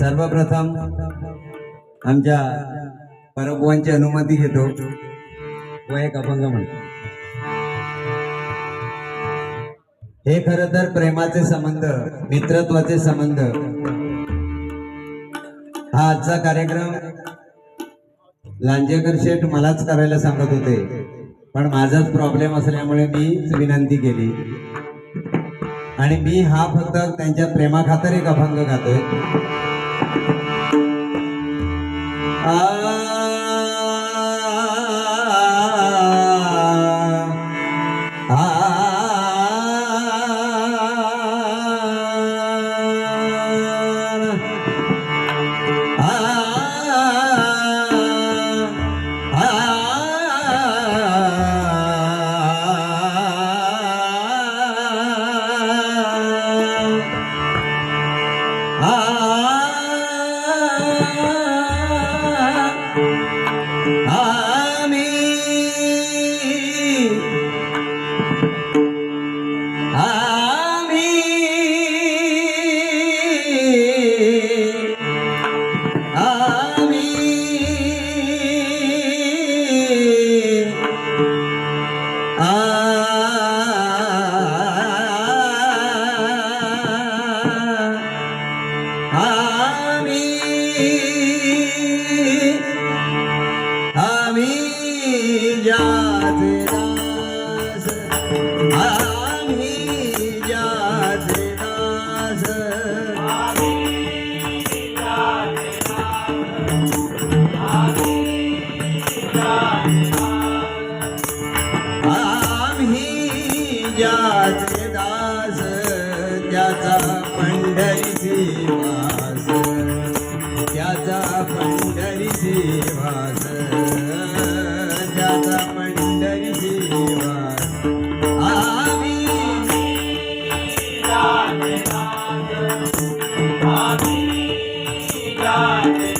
सर्वप्रथम आमच्या परबुवांची अनुमती घेतो व एक अभंग म्हणतो. हे खर तर प्रेमाचे संबंध मित्रत्वाचे संबंध हा आजचा कार्यक्रम लांजेकर शेठ मलाच करायला सांगत होते. पण माझाच प्रॉब्लेम असल्यामुळे मीच विनंती केली. आणि मी हा फक्त त्यांच्या प्रेमाखातर एक अभंग गातोय. Ah. देवास त्याचा पंढरी देवास त्याचा पंढरी देवास. आम्ही आम्ही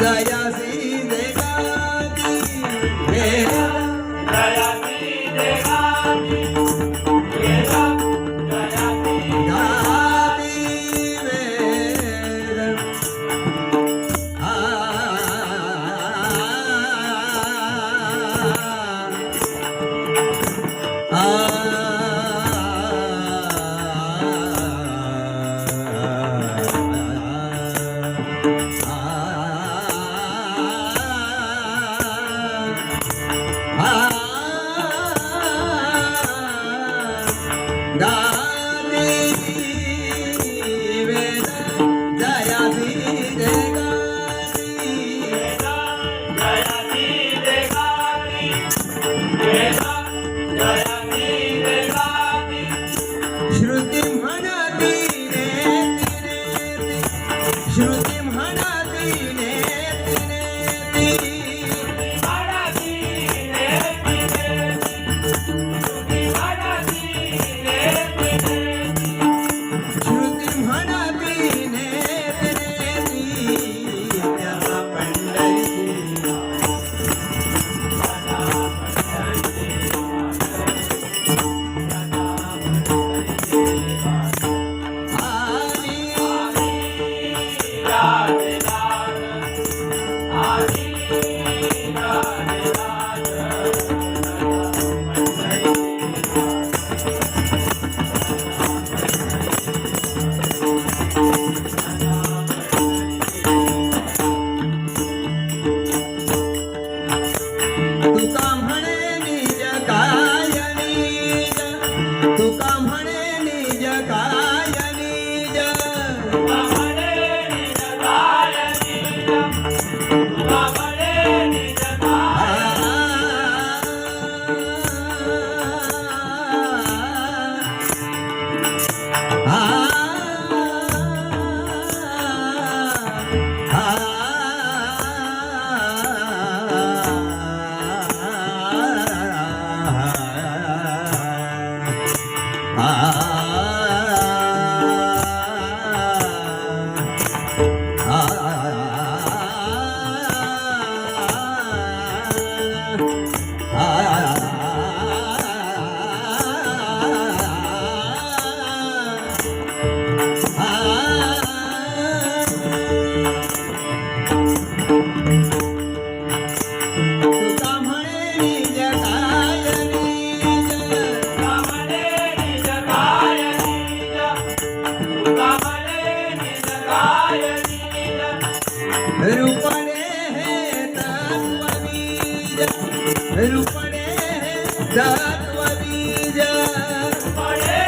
Jaya Sri আ रुपणे दात्वबीज रुपणे दात्वबीज रुपणे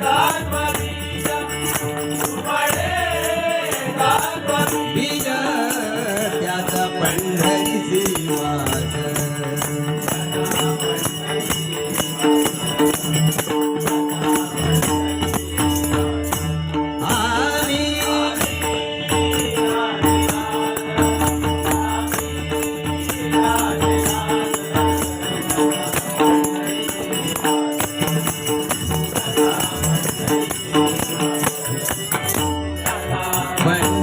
दात्वबीज रुपणे दात्वबीज But